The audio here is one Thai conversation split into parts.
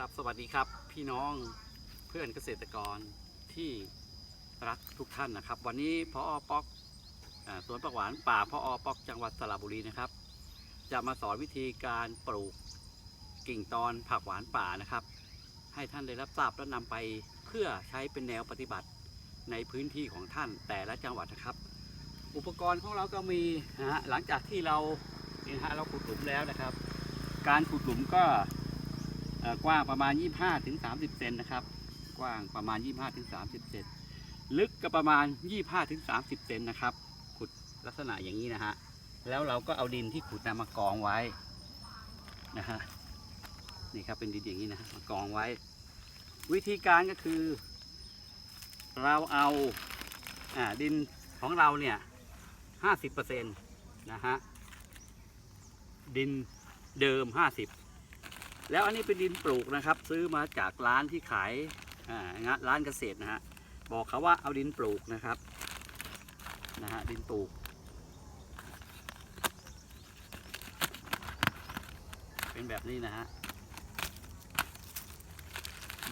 ครับสวัสดีครับพี่น้องเพื่อนเกษตรกรที่รักทุกท่านนะครับ วันนี้พออป๊อกอสวนประหวานป่าพออป๊อกจังหวัดสระบุรีนะครับ จะมาสอนวิธีการปลูกกิ่งตอนผักหวานป่านะครับ ให้ท่านได้รับทราบและนำไปเพื่อใช้เป็นแนวปฏิบัติในพื้นที่ของท่านแต่ละจังหวัดนะครับ อุปกรณ์ของเราก็มีนะฮะหลังจากที่เรานี่นะฮะเราขุดหลุมแล้วนะครับ การขุดหลุมก็ กว้างประมาณ 25ถึง30 เซนนะครับ กว้างประมาณ 25ถึง30 เซน ลึกก็ประมาณ 25ถึง30 เซนนะครับ ขุดลักษณะอย่างนี้นะฮะ แล้วเราก็เอาดินที่ขุดนะมากองไว้นะฮะ นี่ครับเป็นดินอย่างนี้นะฮะมากองไว้ วิธีการก็คือ เราเอาอ่าดินของเราเนี่ย 50%นะฮะ ดินเดิม 50 แล้วอันนี้เป็นดินปลูกนะครับ ซื้อมาจากร้านที่ขายร้านเกษตรนะฮะบอกเขาว่าเอาดินปลูกนะครับนะฮะดินปลูก เป็นแบบนี้นะฮะ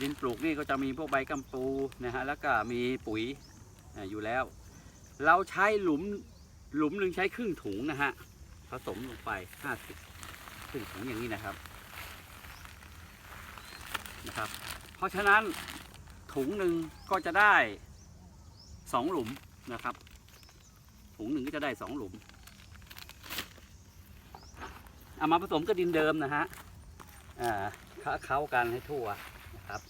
ดินปลูกนี่ก็จะมีพวกใบกัมปูนะฮะแล้วก็มีปุ๋ยอ่าอยู่แล้ว เราใช้หลุมหลุมหนึ่งใช้ครึ่งถุงนะฮะผสมลงไป 50ครึ่งถุงอย่างนี้นะครับ นะครับ เพราะฉะนั้นถุงหนึ่งก็จะได้สองหลุมนะครับ ถุงหนึ่งก็จะได้สองหลุม เอามาผสมกับดินเดิมนะฮะอ่าเข้าเข้ากันให้ทั่วนะครับ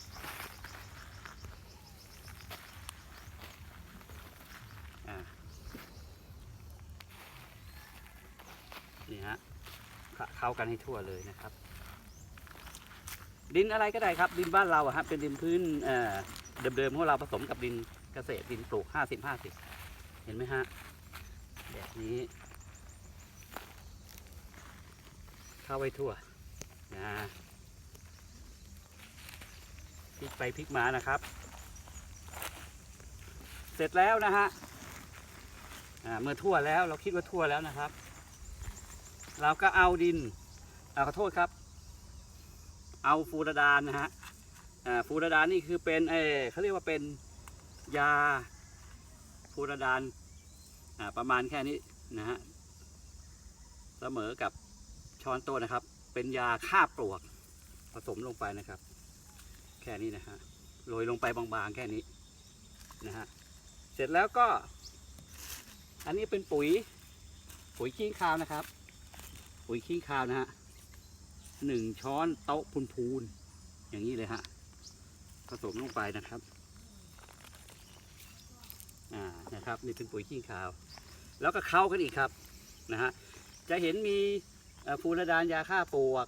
นี่ฮะข้าเข้ากันให้ทั่วเลยนะครับ ดินอะไรก็ได้ครับดินบ้านเราอะครับเป็นดินพื้นเเดิมๆของเราผสมกับดินเกษตรดินปลูกห้าสิบห้าสิบเห็นไหมฮะแบบนี้เข้าไว้ทั่วนะพลิกไปพลิกมานะครับ เสร็จแล้วนะฮะเมื่อทั่วแล้วเราคิดว่าทั่วแล้วนะครับ เราก็เอาดินเอาขอโทษครับ เอาฟูรดานนะฮะฟูรดานนี่คือเป็นเอเขาเรียกว่าเป็นยาฟูรดานประมาณแค่นี้นะฮะเสมอกับช้อนโต๊ะนะครับ เป็นยาฆ่าปลวกผสมลงไปนะครับ แค่นี้นะฮะโรยลงไปบางๆแค่นี้นะฮะเสร็จแล้วก็ อันนี้เป็นปุ๋ยปุ๋ยขี้ข้าวนะครับ ปุ๋ยขี้ข้าวนะฮะ หนึ่งช้อนโต๊ะพูนพูนๆอย่างนี้เลยฮะผสมลงไปนะครับอ่านะครับนี่เป็นปุ๋ยขี้ขาว แล้วก็เข้ากันอีกครับนะฮะจะเห็นมีฟูรดานยาฆ่าปลวก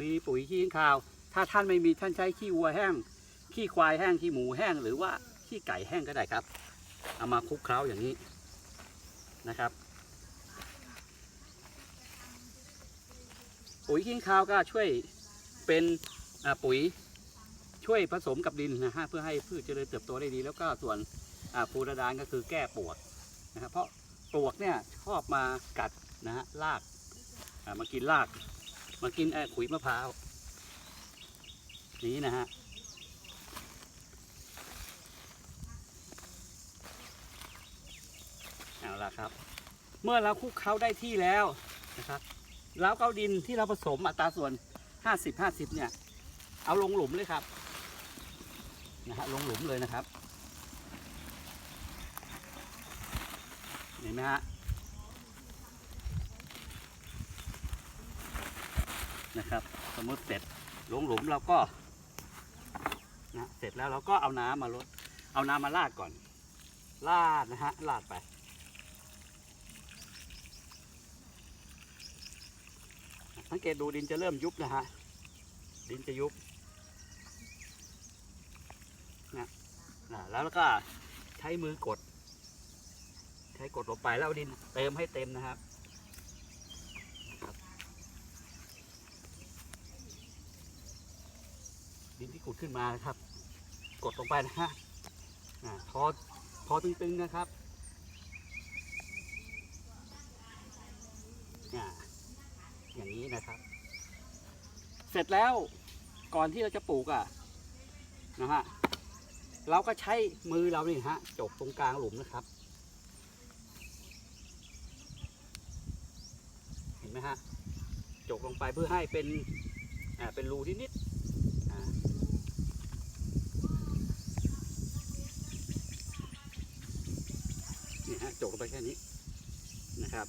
มีปุ๋ยขี้ขาว ถ้าท่านไม่มีท่านใช้ขี้วัวแห้ง ขี้ควายแห้งขี้หมูแห้ง หรือว่าขี้ไก่แห้งก็ได้ครับ เอามาคลุกเคล้าอย่างนี้นะครับ ปุ๋ยขี้ข้าวก็ช่วยเป็นปุ๋ยช่วยผสมกับดินนะฮะเพื่อให้พืชเจริญเติบโตได้ดี แล้วก็ส่วนอ่าฟูระดานก็คือแก้ปวดนะครับเพราะปลวกเนี่ยชอบมากัดนะฮะรากมากินรากมากินขุยมะพร้าวนี้นะฮะเอาละครับ เมื่อเราคุกเคล้าได้ที่แล้วนะครับ แล้วก็เอาดินที่เราผสมอัตราส่วน 50 50 เนี่ย เอาลงหลุมเลยครับนะฮะลงหลุมเลยนะครับ เห็นไหมฮะนะครับ สมมติเสร็จลงหลุมเราก็นะเสร็จแล้วเราก็เอาน้ำมาลดเอาน้ำมาลาดก่อนลาดนะฮะลาดไป สังเกตดูดินจะเริ่มยุบนะฮะ ดินจะยุบนะนะแล้วก็ใช้มือกด ใช้กดลงไปแล้วดินเติมให้เต็มนะครับดินที่ขุดขึ้นมานะครับ กดลงไปนะฮะอ่าพอพอตึงๆนะครับ อย่างนี้นะครับ เสร็จแล้วก่อนที่เราจะปลูกอะนะฮะเราก็ใช้มือเรานี่ฮะจกตรงกลางหลุมนะครับ เห็นไหมฮะจกลงไปเพื่อให้เป็นอ่าเป็นรูที่นิดนี่ฮะจกลงไปแค่นี้นะครับ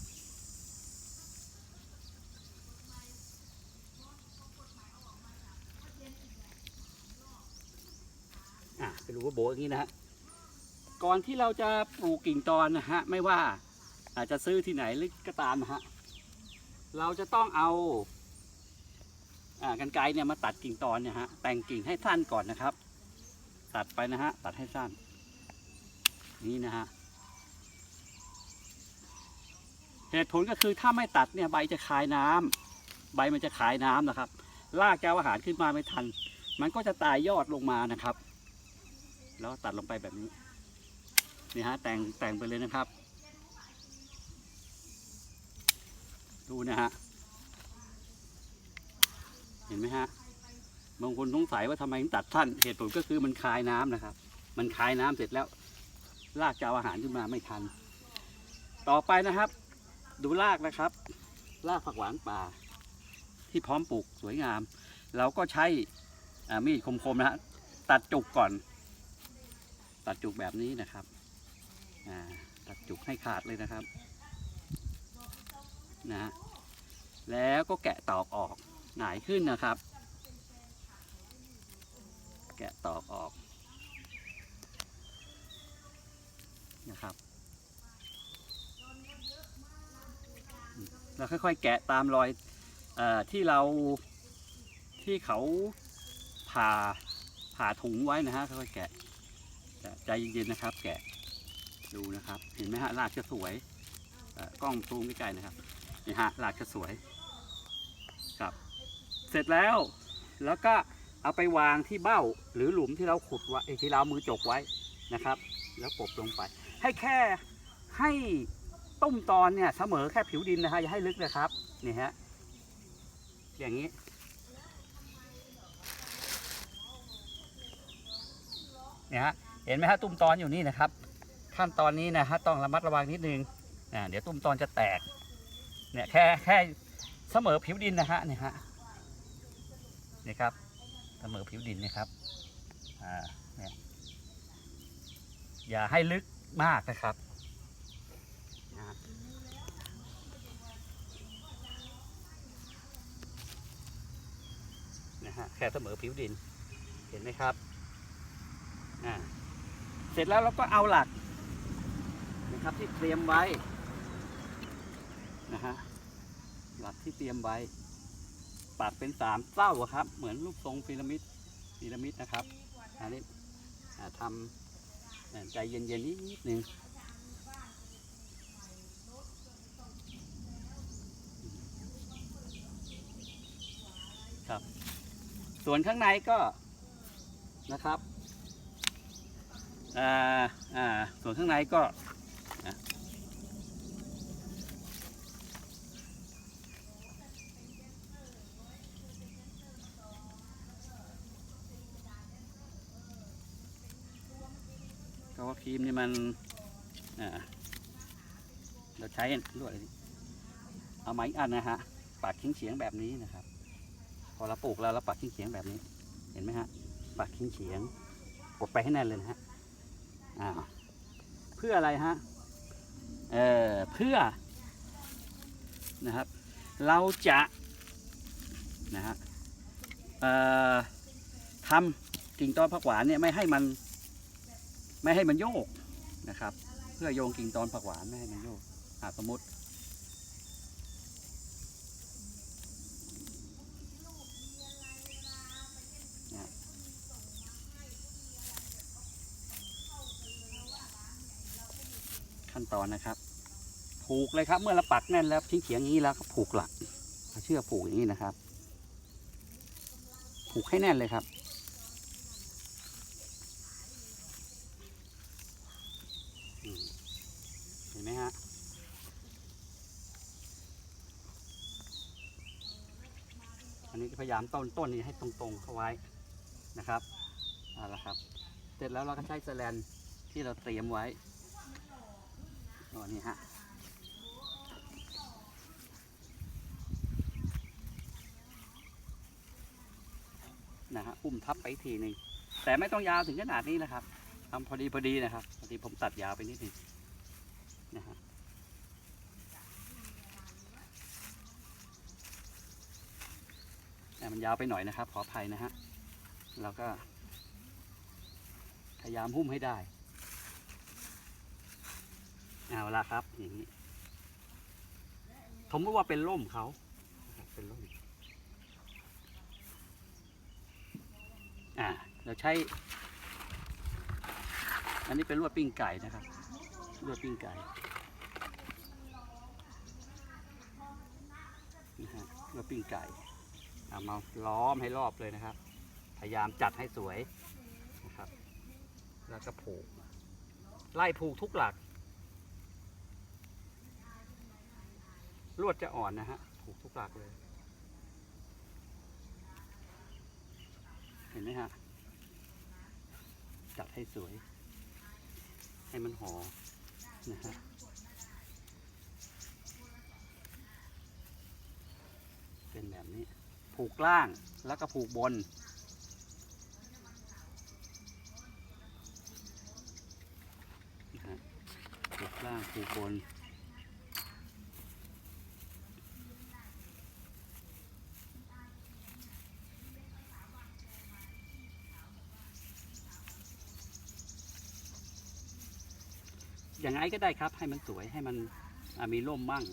อะเป็นรูโบอย่างนี้นะฮะก่อนที่เราจะปลูกกิ่งตอนนะฮะไม่ว่าอาจจะซื้อที่ไหนหรือก็ตามนะฮะเราจะต้องเอาอ่ากันไกรเนี่ยมาตัดกิ่งตอนเนี่ยฮะแต่งกิ่งให้สั้นก่อนนะครับ ตัดไปนะฮะตัดให้สั้น นี่นะฮะเหตุผลก็คือถ้าไม่ตัดเนี่ยใบจะคายน้ำใบมันจะขายน้ำนะครับรากจะเอาอาหารขึ้นมาไม่ทัน มันก็จะตายยอดลงมานะครับ แล้วตัดลงไปแบบนี้นี่ฮะแต่งแต่งไปเลยนะครับ ดูนะฮะเห็นไหมฮะบางคนสงสัยว่าทำไมถึงตัดสั้นเหตุผลก็คือมันคายน้ำนะครับ มันคายน้ำเสร็จแล้วรากจะเอาอาหารขึ้นมาไม่ทัน ต่อไปนะครับ ดูรากนะครับรากผักหวานป่า ที่พร้อมปลูกสวยงาม เราก็ใช้มีดคมๆนะฮะตัดจุกก่อน ตัดจุกแบบนี้นะครับตัดจุกให้ขาดเลยนะครับนะฮะแล้วก็แกะตอกออกหงายขึ้นนะครับ แกะตอกออกนะครับแล้วค่อยๆ แกะตามรอยอที่เราที่เขาผ่าผ่าถุงไว้นะฮะค่อยๆแกะ ใจเย็นๆนะครับ แกะดูนะครับ เห็นไหมฮะรากจะสวยกล้องซูมใกล้ๆนะครับนี่ฮะรากจะสวยครับ เสร็จแล้วแล้วก็เอาไปวางที่เบ้าหรือหลุมที่เราขุดไว้เอ้ที่เราเอามือจกไว้นะครับ แล้วกบลงไป ให้แค่ให้ต้มตอนเนี่ยเสมอแค่ผิวดินนะฮะอย่าให้ลึกนะครับนี่ฮะอย่างนี้เนี่ยฮะ เห็นไหมฮะตุ้มตอนอยู่นี่นะครับ ขั้นตอนนี้นะฮะต้องระมัดระวังนิดนึงอ่าเดี๋ยวตุ้มตอนจะแตกเนี่ยแค่แค่เสมอผิวดินนะฮะเนี่ยฮะนี่ครับเสมอผิวดินนะครับอ่าเนี่ยอย่าให้ลึกมากนะครับนะฮะแค่เสมอผิวดินเห็นไหมครับอ่า สร็จแล้วเราก็เอาหลักนะครับที่เตรียมไว้นะฮะหลักที่เตรียมไว้ปักเป็นสามเส้าครับ เหมือนรูปทรงพีระมิดพีระมิดนะครับอันนี้ทำอ่าใจเย็นๆนิดนึงครับ ส่วนข้างในก็นะครับ ส่วนข้างในก็ก็ว่าครีมนี่มันเราใช้ลวดอะไรนี่เอาไม้อันนะฮะปักเฉียงแบบนี้นะครับ พอเราปลูกแล้วเราปักเฉียงแบบนี้ เห็นไหมฮะปักเฉียงกดไปให้แน่นเลยนะฮะ อ่าเพื่ออะไรฮะเอ่อเพื่อนะครับ เราจะนะฮะเอ่อทำกิ่งตอนผักหวานเนี่ยไม่ให้มันไม่ให้มันโยกนะครับ เพื่อโยงกิ่งตอนผักหวานไม่ให้มันโยกสมมติ ขั้นตอนนะครับ ผูกเลยครับ เมื่อเราปักแน่นแล้วทิ้งเขียงอย่างนี้แล้วก็ผูกหลักเชือกผูกอย่างนี้นะครับ ผูกให้แน่นเลยครับเห็นไหมฮะอันนี้พยายามต้นต้นนี้ให้ตรงๆเข้าไว้นะครับเอาละครับ เสร็จแล้วเราก็ใช้แสแลนที่เราเตรียมไว้ ตัวนี้ฮะนะฮะอุ้มทับไปทีหนึ่งแต่ไม่ต้องยาวถึงขนาดนี้นะครับทำพอดีพอดีนะครับพอดีผมตัดยาวไปนิดหนึงนะฮะแต่มันยาวไปหน่อยนะครับ ขออภัยนะฮะเราก็พยายามหุ้มให้ได้ เอาละครับอย่างนี้ผมว่าเป็นร่มเขาเป็นร่มอ่าเราใช้ อันนี้เป็นลวดปิ้งไก่นะครับลวดปิ้งไก่นะฮะลวดปิ้งไก่เอามาล้อมให้รอบเลยนะครับ พยายามจัดให้สวยนะครับ แล้วก็ผูก ไล่ผูกทุกหลัก ลวดจะอ่อนนะฮะผูกทุกหลักเลย เห็นไหมฮะ จัดให้สวย ให้มันหอนะฮะเป็นแบบนี้ ผูกล่างแล้วก็ผูกบนนะฮะผูกล่างผูกบน อย่างไงก็ได้ครับ ให้มันสวยให้มันมีร่มบ้าง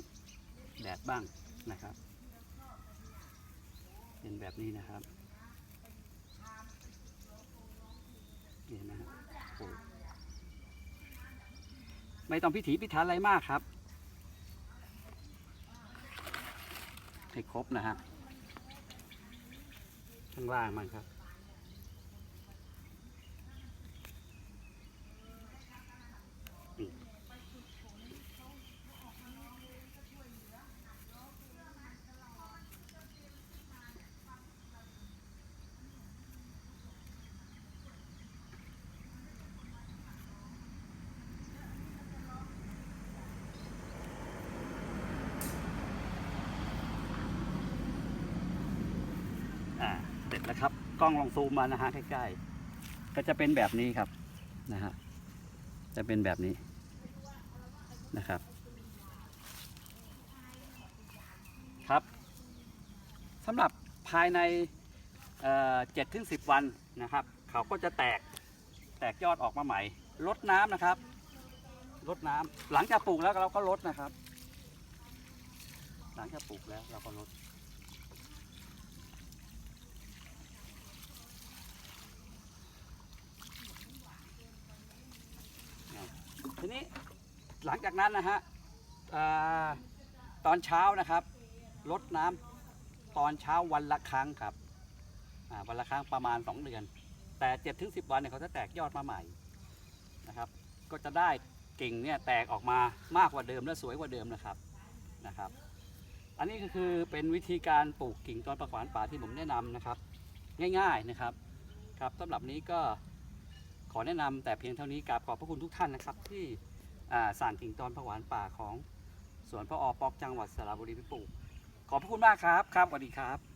แดดบ้างนะครับ เป็นแบบนี้นะครับเห็นนะฮะโอ้ไม่ต้องพิถีพิถันอะไรมากครับ ให้ครบนะฮะข้างล่างมันครับ อ่าเสร็จแล้วครับ กล้องลองซูมมานะฮะใกล้ๆก็จะเป็นแบบนี้ครับนะฮะจะเป็นแบบนี้นะครับ ครับสำหรับภายในเจ็ดถึงสิบวันนะครับ เขาก็จะแตกแตกยอดออกมาใหม่ลดน้ำนะครับลดน้ำหลังจากปลูกแล้วเราก็ลดนะครับ หลังจากปลูกแล้วเราก็ลด ทีนี้หลังจากนั้นนะฮะอตอนเช้านะครับลดน้ำตอนเช้าวันละครั้งครับวันละครั้งประมาณ 2 เดือน แต่7จ็ถึงสิวันเนี่ยเขาจะแตกยอดมาใหม่นะครับ ก็จะได้กิ่งเนี่ยแตกออกมามากกว่าเดิมและสวยกว่าเดิมนะครับนะครับ อันนี้ก็คือเป็นวิธีการปลูกกิ่งตอนประขวานป่าที่ผมแนะนำนะครับ ง่ายๆนะครับครับสำหรับนี้ก็ ขอแนะนำแต่เพียงเท่านี้กราบขอบพระคุณทุกท่านนะครับ ที่สาสั่งกิ่งตอนผักหวานป่าของสวนพระออปอกจังหวัดสระบุรีพิปลูกขอบพระคุณมากครับ ครับสวัสดีครับ